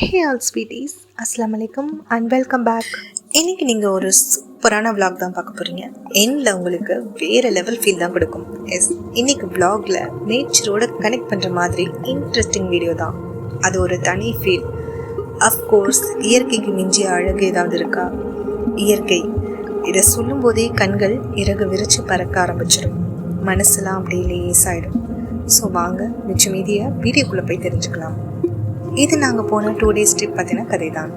Hey all sweeties அஸ்லாம் வலைக்கம் and welcome back இன்னைக்கு நீங்கள் ஒரு சூப்பரான விளாக் தான் பார்க்க போகிறீங்க எண்டில் உங்களுக்கு வேறு லெவல் ஃபீல் தான் கொடுக்கும். எஸ் இன்னைக்கு விளாகில் நேச்சரோட கனெக்ட் பண்ணுற மாதிரி இன்ட்ரெஸ்டிங் வீடியோ தான். அது ஒரு தனி ஃபீல் அஃப்கோர்ஸ் இயற்கைக்கு மிஞ்சிய அழகு ஏதாவது இருக்கா? இயற்கை. இதை சொல்லும்போதே கண்கள் இறகு விரிச்சு பறக்க ஆரம்பிச்சிடும். மனசுலாம் அப்படியே லேசாயிடும். ஸோ வாங்க மிச்சம் மீதியை வீடியோக்குள்ளே போய் தெரிஞ்சுக்கலாம். இது நாங்கள் போன டூ டேஸ் ட்ரிப் பற்றின கதை தான்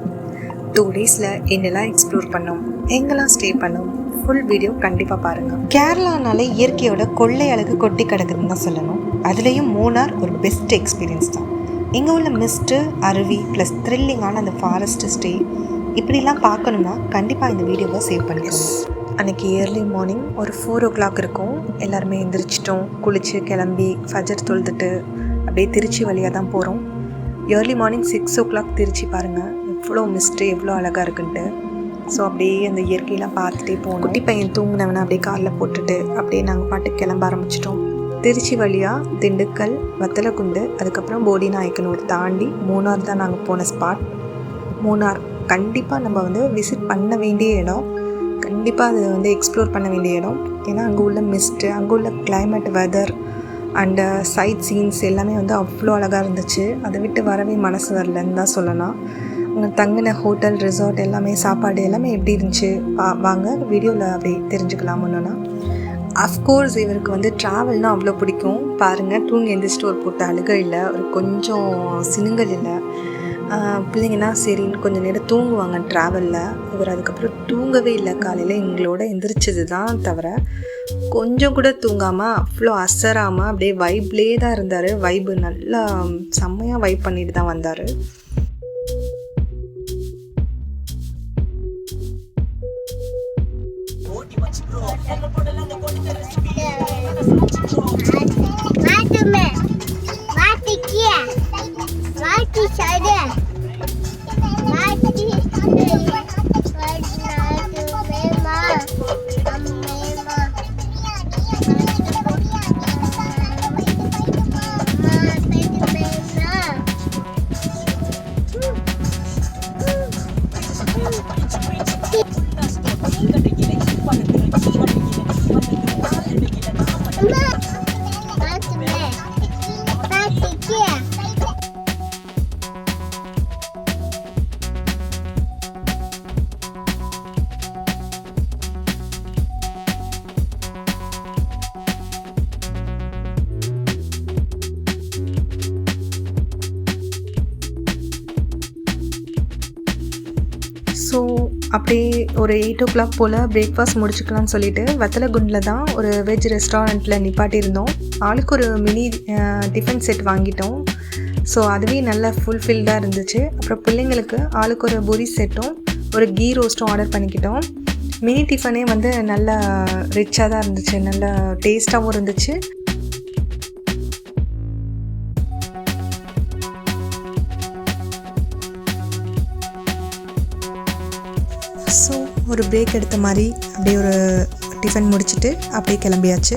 டூ டேஸில் என்னெல்லாம் எக்ஸ்ப்ளோர் பண்ணோம் எங்கெல்லாம் ஸ்டே பண்ணோம் ஃபுல் வீடியோ கண்டிப்பாக பாருங்கள் கேரளானாலே இயற்கையோட கொள்ளை அழகு கொட்டி கிடக்குதுன்னு தான் சொல்லணும். அதுலேயும் மூணார் ஒரு பெஸ்ட் எக்ஸ்பீரியன்ஸ் தான். இங்கே உள்ள மிஸ்ட்டு அருவி ப்ளஸ் த்ரில்லிங்கான அந்த ஃபாரஸ்ட் ஸ்டே இப்படிலாம் பார்க்கணுன்னா கண்டிப்பாக இந்த வீடியோவை சேவ் பண்ணிக்கோங்க. அன்றைக்கி இயர்லி மார்னிங் ஒரு ஃபோர் ஓ கிளாக் இருக்கும். எல்லாருமே எந்திரிச்சிட்டோம் குளித்து கிளம்பி ஃபஜர் தொழுதுட்டு அப்படியே திருச்சி வழியாக தான் போகிறோம் early morning six o'clock Trichy பாருங்கள் எவ்வளோ மிஸ்ட்டு எவ்வளோ அழகாக இருக்குன்ட்டு. ஸோ அப்படியே அந்த இயற்கையெல்லாம் பார்த்துட்டே போகணும் குட்டி பையன் தூங்கினவனை அப்படியே காலில் போட்டுட்டு அப்படியே நாங்கள் பாட்டு கிளம்ப ஆரம்பிச்சிட்டோம். திருச்சி வழியாக திண்டுக்கல் வத்தலக்குண்டு அதுக்கப்புறம் போடி நாயக்கனூர் தாண்டி மூணார் தான் நாங்கள் போன ஸ்பாட் மூணார் கண்டிப்பாக நம்ம வந்து விசிட் பண்ண வேண்டிய இடம். கண்டிப்பாக அதை வந்து எக்ஸ்ப்ளோர் பண்ண வேண்டிய இடம். ஏன்னா அங்கே உள்ள மிஸ்ட்டு அங்கே உள்ள climate weather and side scenes எல்லாமே வந்து அவ்வளோ அழகாக இருந்துச்சு. அதை விட்டு வரவே மனசு வரலன்னு தான் சொல்லலாம். அங்கே தங்கின ஹோட்டல் ரிசார்ட் எல்லாமே சாப்பாடு எல்லாமே எப்படி இருந்துச்சு? வா- வாங்க வீடியோவில் அப்படி தெரிஞ்சுக்கலாம் ஒன்றுனா அஃப்கோர்ஸ் இவருக்கு வந்து ட்ராவல்னால் அவ்வளோ பிடிக்கும். பாருங்கள் தூங்கி எந்திரிச்சிட்டு ஒரு போட்ட அழுகை இல்லை. ஒரு கொஞ்சம் சினுங்கல் இல்லை. பிள்ளைங்கன்னா சரின்னு கொஞ்சம் நேரம் தூங்குவாங்க ட்ராவலில் இவர் அதுக்கப்புறம் தூங்கவே இல்லை காலையில். எங்களோட எந்திரிச்சது தான் தவிர கொஞ்சம் கூட தூங்காமல் அவ்வளோ அசராமல் அப்படியே வைப்லேயே தான் இருந்தார். வைப்பு நல்லா செம்மையாக வைப் பண்ணிட்டு தான் வந்தார். மாட்டுமே அப்படியே ஒரு எயிட் ஓ கிளாக் போல் பிரேக்ஃபாஸ்ட் முடிச்சுக்கலாம்னு சொல்லிட்டு வத்தலகுண்டில் தான் ஒரு வெஜ் ரெஸ்டாரண்ட்டில் நிப்பாட்டியிருந்தோம். ஆளுக்கு ஒரு மினி டிஃபன் செட் வாங்கிட்டோம். ஸோ அதுவே நல்லா ஃபுல்ஃபில்டாக இருந்துச்சு. அப்புறம் பிள்ளைங்களுக்கு ஆளுக்கு ஒரு பூரி செட்டும் ஒரு கீ ரோஸ்ட்டும் ஆர்டர் பண்ணிக்கிட்டோம். மினி டிஃபனே வந்து நல்லா ரிச்சாக தான் இருந்துச்சு. நல்லா டேஸ்ட்டாகவும் இருந்துச்சு. ஸோ ஒரு பிரேக் எடுத்த மாதிரி அப்படியே ஒரு டிஃபன் முடிச்சுட்டு அப்படியே கிளம்பியாச்சு.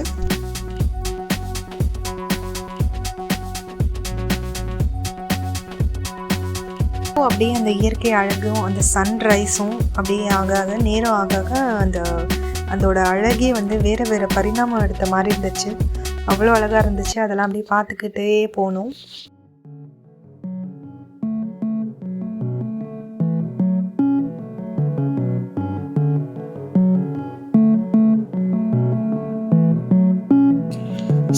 ஸோ அப்படியே அந்த இயற்கை அழகும் அந்த சன்ரைஸும் அப்படியே ஆக ஆக நேரம் ஆக ஆக அந்த அதோட அழகே வந்து வேறு வேறு பரிணாமம் எடுத்த மாதிரி இருந்துச்சு. அவ்வளோ அழகாக இருந்துச்சு. அதெல்லாம் அப்படியே பார்த்துக்கிட்டே போனோம்.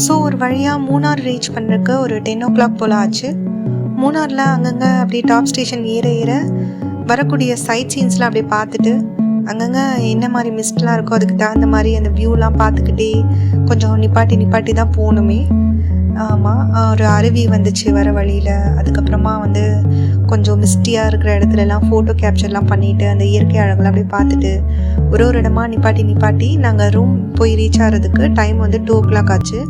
ஸோ ஒரு வழியாக மூணார் ரீச் பண்ணுறக்கு ஒரு டென் ஓ கிளாக் போல் ஆச்சு. மூணாரில் அங்கங்கே அப்படியே டாப் ஸ்டேஷன் ஏற ஏற வரக்கூடிய சைட் சீன்ஸ்லாம் அப்படியே பார்த்துட்டு அங்கங்கே என்ன மாதிரி மிஸ்ட்லாம் இருக்கோ அதுக்கு தகுந்த மாதிரி அந்த வியூலாம் பார்த்துக்கிட்டே கொஞ்சம் நிப்பாட்டி நிப்பாட்டி தான் போகணுமே. ஆமாம் ஒரு அருவி வந்துச்சு வர வழியில். அதுக்கப்புறமா வந்து கொஞ்சம் மிஸ்டியாக இருக்கிற இடத்துலலாம் ஃபோட்டோ கேப்சர்லாம் பண்ணிவிட்டு அந்த இயற்கை அழகெல்லாம் அப்படியே பார்த்துட்டு ஒரு ஒரு இடமா நிப்பாட்டி நிப்பாட்டி நாங்கள் ரூம் போய் ரீச் ஆகிறதுக்கு டைம் வந்து டூ ஓ கிளாக் ஆச்சு.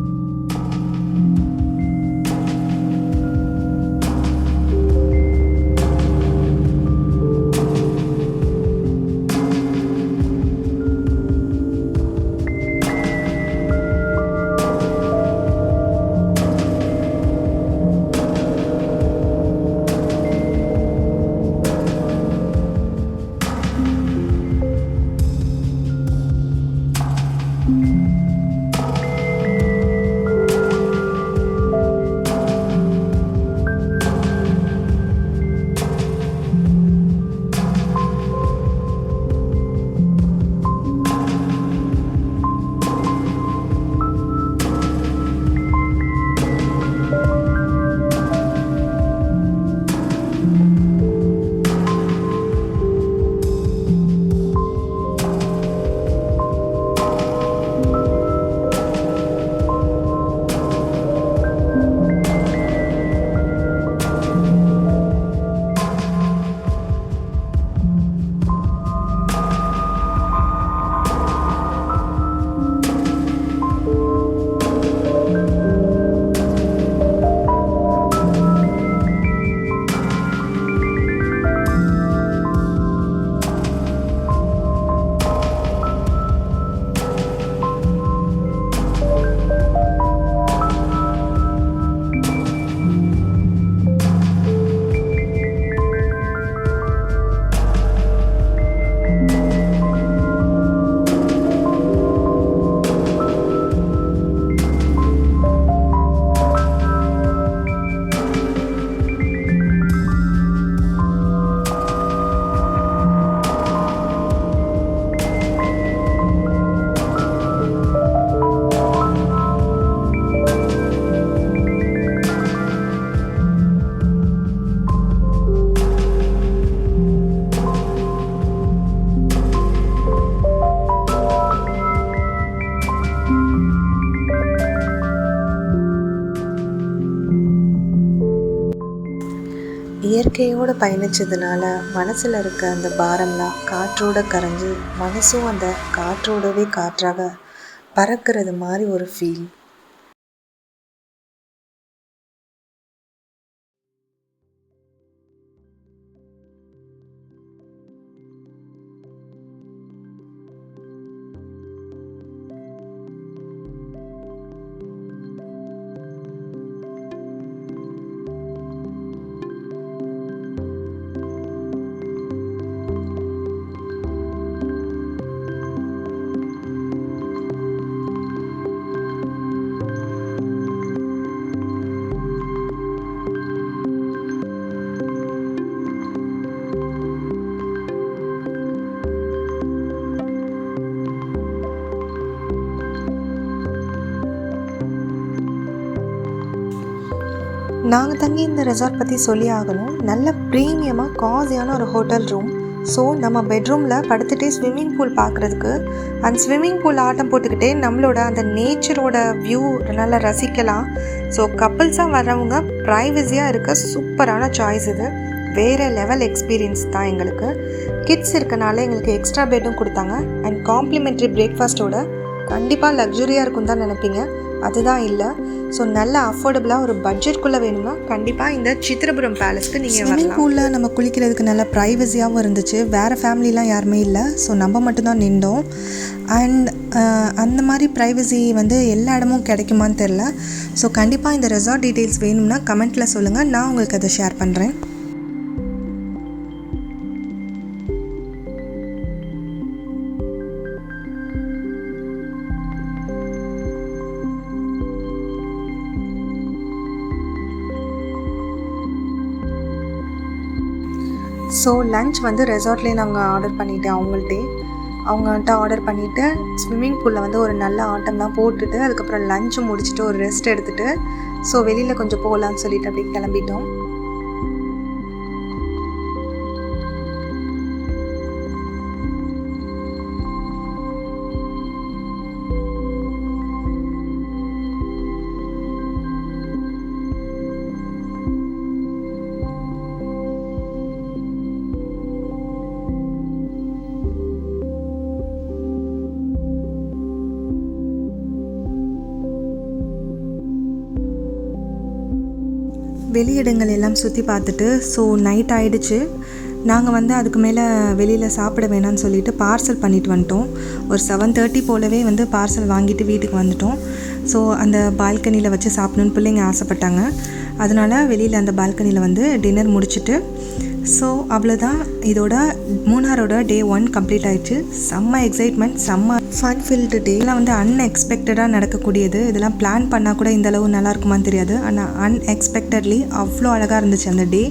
இயற்கையோடு பயணிச்சதுனால மனசில் இருக்க அந்த பாரம்லாம் காற்றோட கரைஞ்சி மனசும் அந்த காற்றோடவே காற்றாக பறக்கிறது மாதிரி ஒரு ஃபீல் நாங்கள் தங்கி இந்த ரெசார்ட் பற்றி சொல்லி ஆகணும். நல்ல ப்ரீமியமாக காசியான ஒரு ஹோட்டல் ரூம் ஸோ நம்ம பெட்ரூமில் படுத்துகிட்டே ஸ்விம்மிங் பூல் பார்க்குறதுக்கு அந்த ஸ்விம்மிங் பூல் ஆட்டம் போட்டுக்கிட்டே நம்மளோட அந்த நேச்சரோட வியூ நல்லா ரசிக்கலாம். ஸோ கப்புள்ஸாக வர்றவங்க ப்ரைவசியாக இருக்க சூப்பரான சாய்ஸ் இது. வேறு லெவல் எக்ஸ்பீரியன்ஸ் தான் எங்களுக்கு. கிட்ஸ் இருக்கனால எங்களுக்கு எக்ஸ்ட்ரா பெட்டும் கொடுத்தாங்க. அண்ட் காம்ப்ளிமெண்ட்ரி பிரேக்ஃபாஸ்ட்டோட கண்டிப்பாக லக்ஸுரியாக இருக்கும் தான் நினைப்பீங்க. அதுதான் இல்லை. ஸோ நல்ல அஃபோர்டபுளாக ஒரு பட்ஜெட்குள்ளே வேணும்னா கண்டிப்பாக இந்த சித்திரபுரம் பேலஸ்க்கு நீங்கள் ஸ்விம்மிங் பூலில் நம்ம குளிக்கிறதுக்கு நல்ல ப்ரைவசியாகவும் இருந்துச்சு. வேறு ஃபேமிலிலாம் யாருமே இல்லை. ஸோ நம்ம மட்டும்தான் நின்றோம். அண்ட் அந்த மாதிரி ப்ரைவசி வந்து எல்லா இடமும் கிடைக்குமான்னு தெரில ஸோ கண்டிப்பாக இந்த ரெசார்ட் டீட்டெயில்ஸ் வேணும்னா கமெண்ட்டில் சொல்லுங்கள் நான் உங்களுக்கு அதை ஷேர் பண்ணுறேன் ஸோ லஞ்ச் வந்து ரெசார்ட்லேயே நாங்கள் ஆர்டர் பண்ணிவிட்டேன் அவங்கள்ட்டே. அவங்கள்ட்ட ஆர்டர் பண்ணிவிட்டு ஸ்விம்மிங் பூலில் வந்து ஒரு நல்ல ஆட்டம்லாம் போட்டுட்டு அதுக்கப்புறம் லஞ்சு முடிச்சுட்டு ஒரு ரெஸ்ட் எடுத்துகிட்டு ஸோ வெளியில் கொஞ்சம் போகலான்னு சொல்லிட்டு அப்படியே கிளம்பிட்டோம். வெளியிடங்கள் எல்லாம் சுற்றி பார்த்துட்டு ஸோ நைட் ஆயிடுச்சு. நாங்கள் வந்து அதுக்கு மேலே வெளியில் சாப்பிட வேணாம்னு சொல்லிட்டு பார்சல் பண்ணிட்டு வந்துட்டோம். ஒரு செவன் தேர்ட்டி போலவே வந்து பார்சல் வாங்கிட்டு வீட்டுக்கு வந்துட்டோம். ஸோ அந்த பால்கனியில் வச்சு சாப்பிடணுன்னு பிள்ளைங்க ஆசைப்பட்டாங்க. அதனால் வெளியில் அந்த பால்கனியில் வந்து டின்னர் முடிச்சுட்டு ஸோ அவ்வளோதான் இதோட மூணாரோட டே ஒன் கம்ப்ளீட் ஆயிடுச்சு. செம்ம எக்ஸைட்மெண்ட் செம்ம ஃபன் ஃபில்டு டே இதெல்லாம் வந்து அன்எக்ஸ்பெக்டடாக நடக்கக்கூடியது. இதெல்லாம் பிளான் பண்ணால் கூட இந்த அளவு நல்லா இருக்குமான்னு தெரியாது. ஆனால் அன்எக்ஸ்பெக்டட்லி அவ்வளோ அழகாக இருந்துச்சு அந்த டே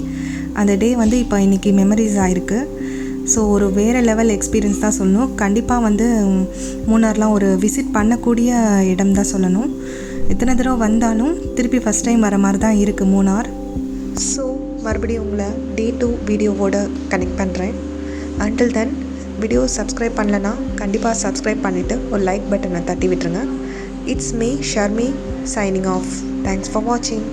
அந்த டே வந்து இப்போ இன்றைக்கி மெமரிஸ் ஆயிருக்கு. ஸோ ஒரு வேறு லெவல் எக்ஸ்பீரியன்ஸ் தான் சொல்லணும். கண்டிப்பாக வந்து மூணார்லாம் ஒரு விசிட் பண்ணக்கூடிய இடம் தான் சொல்லணும். எத்தனை தடவை வந்தாலும் திருப்பி ஃபஸ்ட் டைம் வர மாதிரி தான் இருக்குது மூணார். ஸோ மறுபடியும் உங்களை டே டூ வீடியோவோட கனெக்ட் பண்ணுறேன் அண்டில் தென் வீடியோ சப்ஸ்கிரைப் பண்ணலன்னா கண்டிப்பாக சப்ஸ்கிரைப் பண்ணிவிட்டு ஒரு லைக் பட்டனை தட்டி விட்டுருங்க. It's me Sharmi signing off thanks for வாட்சிங்